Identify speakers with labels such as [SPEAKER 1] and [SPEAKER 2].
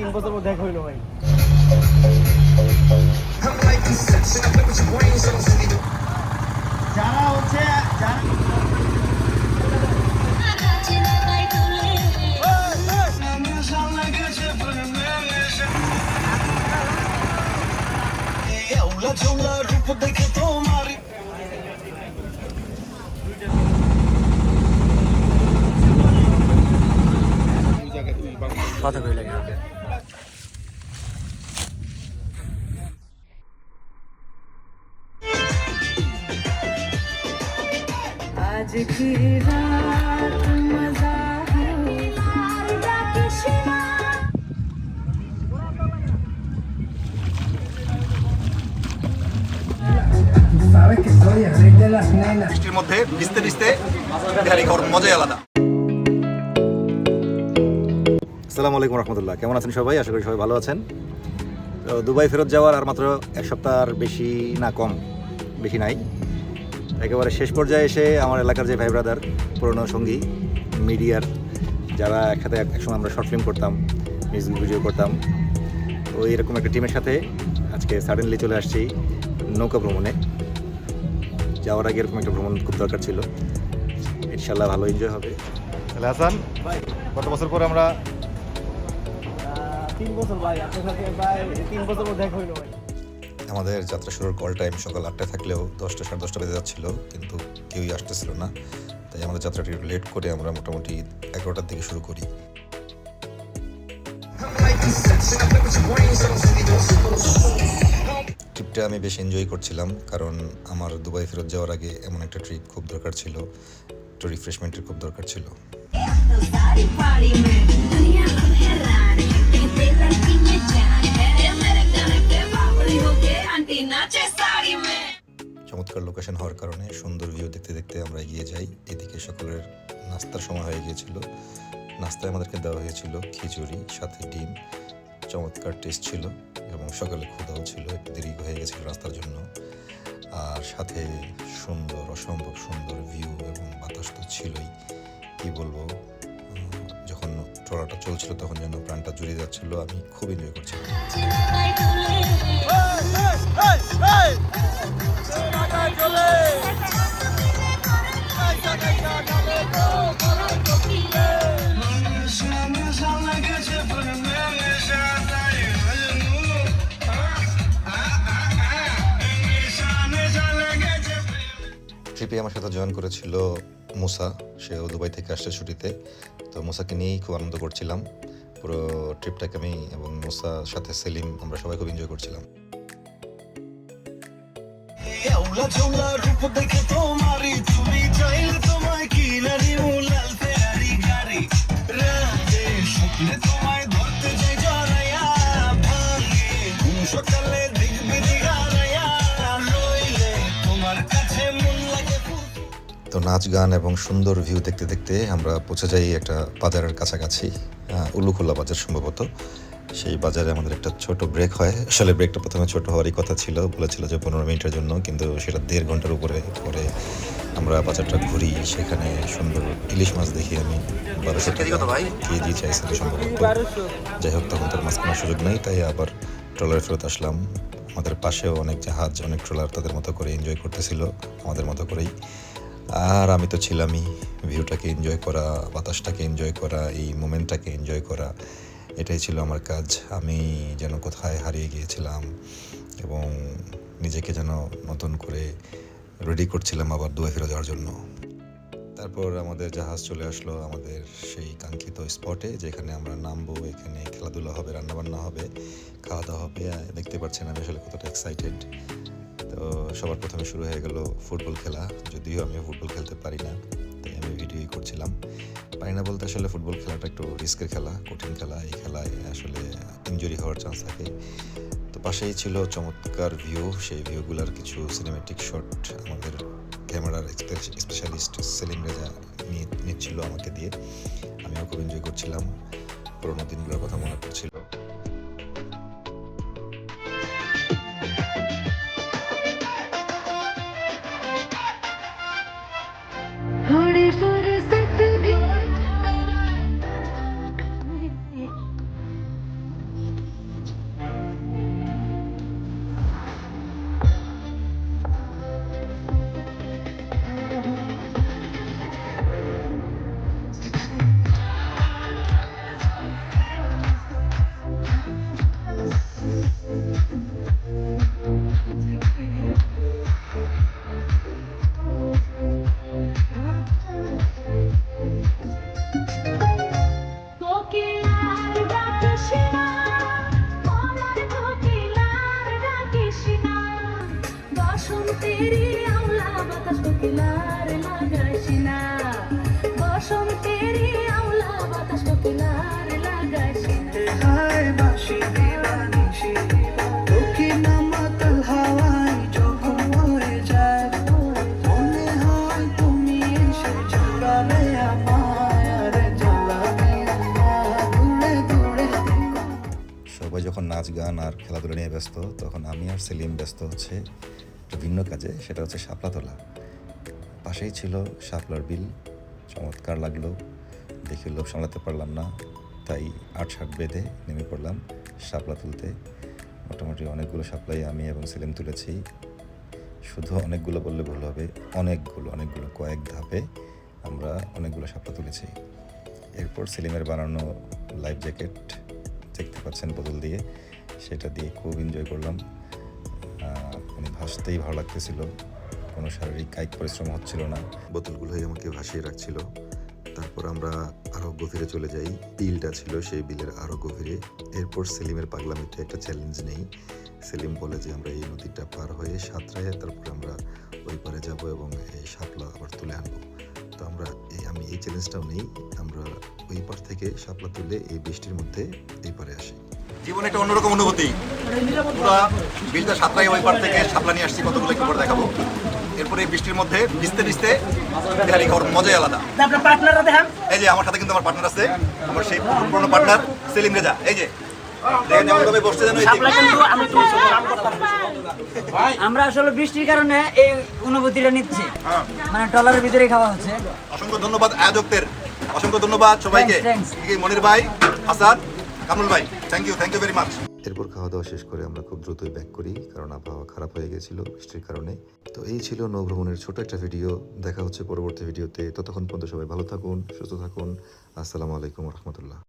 [SPEAKER 1] তিন বছর পর দেখা হইল ভাই। যারা হচ্ছে যারা
[SPEAKER 2] কত করে লাগে
[SPEAKER 3] आज की रात मजा है
[SPEAKER 4] Sabes que soy el rey de las nenas.
[SPEAKER 5] বৃষ্টির মধ্যে ভিজতে ভিজতে বিহারি খাওয়ার মজাই আলাদা আসসালামু আলাইকুম রহমতুল্লাহ কেমন আছেন সবাই আশা করি সবাই ভালো আছেন তো দুবাই ফেরত যাওয়ার আর মাত্র এক সপ্তাহ বেশি না কম বেশি নাই একেবারে শেষ পর্যায়ে এসে আমার এলাকার যে ভাই ব্রাদার পুরনো সঙ্গী মিডিয়ার যারা একসাথে এক- একসময় আমরা শর্ট ফিল্ম করতাম মিউজিক ভিডিও করতাম তো এরকম একটা টিমের সাথে আজকে সাডেনলি চলে আসছি নৌকা ভ্রমণে। যাওয়ার আগে এরকম একটা ভ্রমণ খুব দরকার ছিল। ইনশাল্লাহ ভালো এনজয় হবে। তাহলে হাসান কত বছর পর আমরা
[SPEAKER 1] তিন বছর ভাই আপনার সাথে ভাই তিন বছর পর দেখা হইল ভাই।
[SPEAKER 5] আমাদের যাত্রা শুরুর কল টাইম সকাল আটটায় থাকলেও দশটা সাড়ে দশটা বেজে যাচ্ছিল, কিন্তু কেউই আসতেছিল না। তাই আমাদের যাত্রাটি লেট করে আমরা মোটামুটি এগারোটার দিকে শুরু করি। ট্রিপটা আমি বেশ এনজয় করছিলাম, কারণ আমার দুবাই ফেরত যাওয়ার আগে এমন একটা ট্রিপ খুব দরকার ছিল, একটু রিফ্রেশমেন্টের খুব দরকার ছিল। চমৎকার লোকেশন হওয়ার কারণে সুন্দর ভিউ দেখতে দেখতে আমরা এগিয়ে যাই। এদিকে সকলের নাস্তার সময় হয়ে গিয়েছিল। নাস্তায় আমাদেরকে দেওয়া হয়েছিল খিচুড়ি, সাথে ডিম। চমৎকার টেস্ট ছিল এবং সকালে ক্ষুদাও ছিল, একটু দেরি হয়ে গেছিল রাস্তার জন্য। আর সাথে সুন্দর, অসম্ভব সুন্দর ভিউ এবং বাতাস তো ছিলই। কী বলব? ট্রলারটা চলছিল, তখন যেন প্রাণটা জুড়ে যাচ্ছিল, আমি খুব এনজয় করছিলাম। ট্রিপে আমার সাথে জয়েন করেছিল মুসা, সেও দুবাই থেকে আসছে ছুটিতে। তো মুসাকে নিয়েই খুব আনন্দ করছিলাম। পুরো ট্রিপটাকে আমি এবং মুসার সাথে সেলিম, আমরা সবাই খুব এনজয় করছিলাম। তো নাচ গান এবং সুন্দর ভিউ দেখতে দেখতে আমরা পৌঁছে যাই একটা বাজারের কাছাকাছি আহ, উলুখোলা বাজার সম্ভবত। সেই বাজারে আমাদের একটা ছোট ব্রেক হয়। আসলে ব্রেকটা প্রথমে ছোট হওয়ারই কথা ছিল বলেছিল যে পনেরো মিনিটের জন্য কিন্তু সেটা দেড় ঘণ্টার উপরে পরে আমরা বাজারটা ঘুরি। সেখানে সুন্দর ইলিশ মাছ দেখি আমি। বারোশো টাকা কেজি চাইছিল সম্ভবত। যাই হোক তখন তার মাছ কেনার সুযোগ নেই তাই আবার ট্রলারে ফেরত আসলাম। আমাদের পাশেও অনেক জাহাজ অনেক ট্রলার তাদের মতো করে এনজয় করতেছিল আমাদের মতো করেই। আর আমি তো ছিলামই ভিউটাকে এনজয় করা, বাতাসটাকে এনজয় করা, এই মোমেন্টটাকে এনজয় করা। এটাই ছিল আমার কাজ। আমি যেন কোথায় হারিয়ে গিয়েছিলাম এবং নিজেকে যেন নতুন করে রেডি করছিলাম আবার দুয়ে ফিরে যাওয়ার জন্য। তারপর আমাদের জাহাজ চলে আসলো আমাদের সেই কাঙ্ক্ষিত স্পটে যেখানে আমরা নামবো। এখানে খেলাধুলা হবে, রান্নাবান্না হবে খাওয়া দাওয়া হবে দেখতে পাচ্ছেন আমি আসলে কতটা এক্সাইটেড তো সবার প্রথমে শুরু হয়ে গেল ফুটবল খেলা। যদিও আমি ফুটবল খেলতে পারি না, তাই আমি ভিডিওই করছিলাম। পারি না বলতে আসলে ফুটবল খেলাটা একটু রিস্কের খেলা, কঠিন খেলা। এই খেলায় আসলে ইনজুরি হওয়ার চান্স থাকে। তো পাশেই ছিল চমৎকার ভিউ সেই ভিউগুলোর কিছু সিনেমেটিক শট আমাদের ক্যামেরার স্পেশালিস্ট সেলিম রেজা নিয়ে, নিচ্ছিল আমাকে দিয়ে। আমিও খুব এনজয় করছিলাম। পুরোনো দিনগুলোর কথা মনে পড়ছিল। সবাই যখন নাচ গান আর খেলাধুলা নিয়ে ব্যস্ত তখন আমি আর সেলিম ব্যস্ত হচ্ছে। একটা ভিন্ন কাজে, সেটা হচ্ছে শাপলা তোলা। পাশেই ছিল শাপলার বিল, চমৎকার লাগল, দেখে লোভ সামলাতে পারলাম না, তাই আট শার্ট বেঁধে নেমে পড়লাম শাপলা তুলতে। মোটামুটি অনেকগুলো শাপলাই আমি এবং সেলিম তুলেছি। শুধু অনেকগুলো বললে ভুল হবে, অনেকগুলো অনেকগুলো কয়েক ধাপে আমরা অনেকগুলো শাপলা তুলেছি। এরপর সেলিমের বানানো লাইফ জ্যাকেট, দেখতে পাচ্ছেন বোতল দিয়ে, সেটা দিয়ে খুব এনজয় করলাম। মানে ভাসতেই ভালো লাগতেছিল। কোনো শারীরিক কায়িক পরিশ্রম হচ্ছিল না। বোতলগুলোই আমাকে ভাসিয়ে রাখছিল। তারপর আমরা আরও গভীরে চলে যাই। বিলটা ছিল সেই বিলের আরও গভীরে। এরপর সেলিমের পাগলামিতে একটা চ্যালেঞ্জ নেই। সেলিম বলে যে আমরা এই নদীটা পার হয়ে সাঁতরায় তারপর আমরা ওই পারে যাব এবং এই শাপলা আবার তুলে আনব। তো আমরা এই আমি এই চ্যালেঞ্জটাও নেই। আমরা ওই পার থেকে শাপলা তুলে এই বৃষ্টির মধ্যে এই পারে আসি।
[SPEAKER 2] জীবনে একটা অন্যরকম অনুভূতি। পুরো বিলটা সাতটায় ওই পার থেকে সাপলা নিয়ে আসছি কতগুলো একটু পরে দেখাবো। এরপরে বৃষ্টির মধ্যে ভিজতে ভিজতে বিহারি খাওয়ার মজাই আলাদা।
[SPEAKER 1] দেখান
[SPEAKER 2] এই যে আমার সাথে কিন্তু আমার পার্টনার আছে আমার সেই পুরনো পার্টনার সেলিম রেজা। এই যে।
[SPEAKER 6] আমরা আসলে বৃষ্টির কারণে এই অনুভূতিটা নিচ্ছি। মানে ডলারের ভিতরে খাওয়া হচ্ছে।
[SPEAKER 2] অসংখ্য ধন্যবাদ আয়োজকদের অসংখ্য ধন্যবাদ সবাইকে। মনির ভাই হাসান কামরুল ভাই thank you thank you very much
[SPEAKER 5] এরপর খাওয়া দাওয়া শেষ করে আমরা খুব দ্রুতই ব্যাক করি, কারণ আবহাওয়া খারাপ হয়ে গেছিল বৃষ্টির কারণে। তো এই ছিল নৌভ্রমণের ছোট একটা ভিডিও দেখা হচ্ছে পরবর্তী ভিডিওতে ততক্ষণ পর্যন্ত সবাই ভালো থাকুন, সুস্থ থাকুন। আসসালামু আলাইকুম রহমতুল্লাহ।